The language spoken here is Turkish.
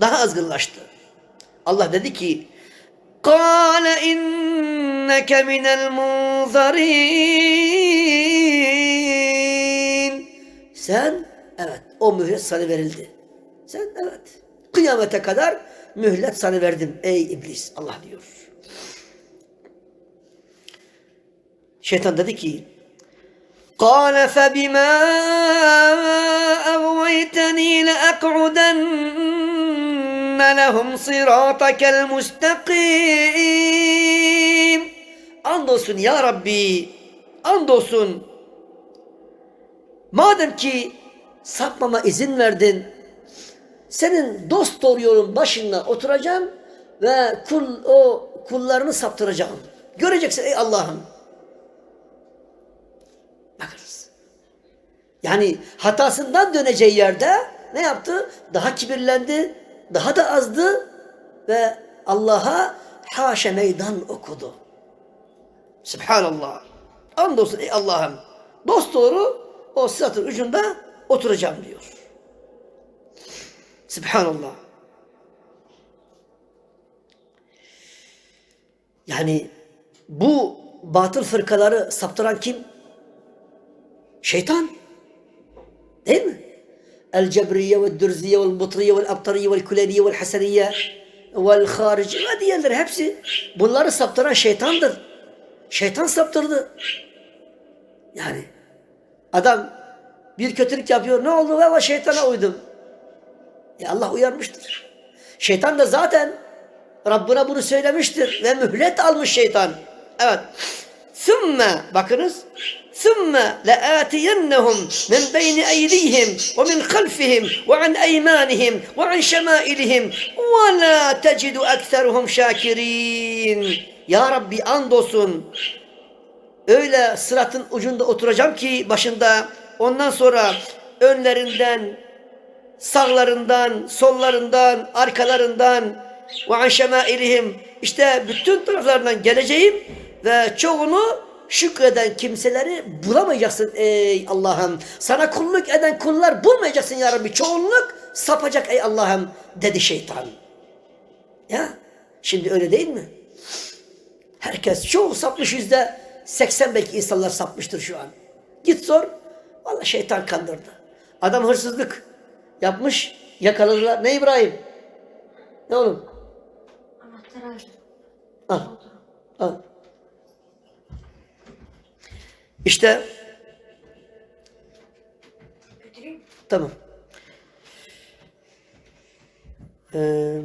Daha azgınlaştı. Allah dedi ki قَالَ اِنَّكَ مِنَ الْمُنْظَرِينَ Sen, evet o mühlet sana verildi. Sen evet kıyamete kadar mühlet sana verdim ey iblis Allah diyor. Şeytan dedi ki قال فبما أغويتني لأقعدن لهم صراطك المستقيم Andolsun ya Rabbi andolsun madem ki sapmama izin verdin senin dost doğru yolun başında oturacağım ve kul, o kullarını saptıracağım. Göreceksin ey Allah'ım. Bakınız. Yani hatasından döneceği yerde ne yaptı? Daha kibirlendi, daha da azdı ve Allah'a haşa meydan okudu. Subhanallah. Andolsun ey Allah'ım. Dost doğru o sıratın ucunda oturacağım diyor. Subhanallah. Yani bu batıl fırkaları saptıran kim? Şeytan. Değil mi? Ve Küleniye ve Haseniye ve Harici ve diğerleri hepsi bunları saptıran şeytandır. Şeytan saptırdı. Yani adam bir kötülük yapıyor. Ne oldu? Valla şeytana uydum. Ya Allah uyarmıştır. Şeytan da zaten Rabbine bunu söylemiştir ve mühlet almış şeytan. Evet. Sümme bakınız. Eydihim ve min halfihim ve an eymanihim ve an şemailihim ve la tecidu ekseruhum şakirin. Ya Rabbi andolsun öyle sıratın ucunda oturacağım ki başında ondan sonra önlerinden sağlarından, sollarından, arkalarından ve an şemailihim işte bütün taraflarından geleceğim ve çoğunu şükreden kimseleri bulamayacaksın ey Allah'ım. Sana kulluk eden kullar bulmayacaksın ya Rabbi. Çoğunluk sapacak ey Allah'ım dedi şeytan. Ya şimdi öyle değil mi? Herkes çoğu sapmış yüzde 80 belki insanlar sapmıştır şu an. Git sor. Vallahi şeytan kandırdı. Adam hırsızlık yapmış. Yakaladılar. Ne İbrahim? Ne oğlum? Anahtar aldım. Al. Al. İşte tamam. Ee,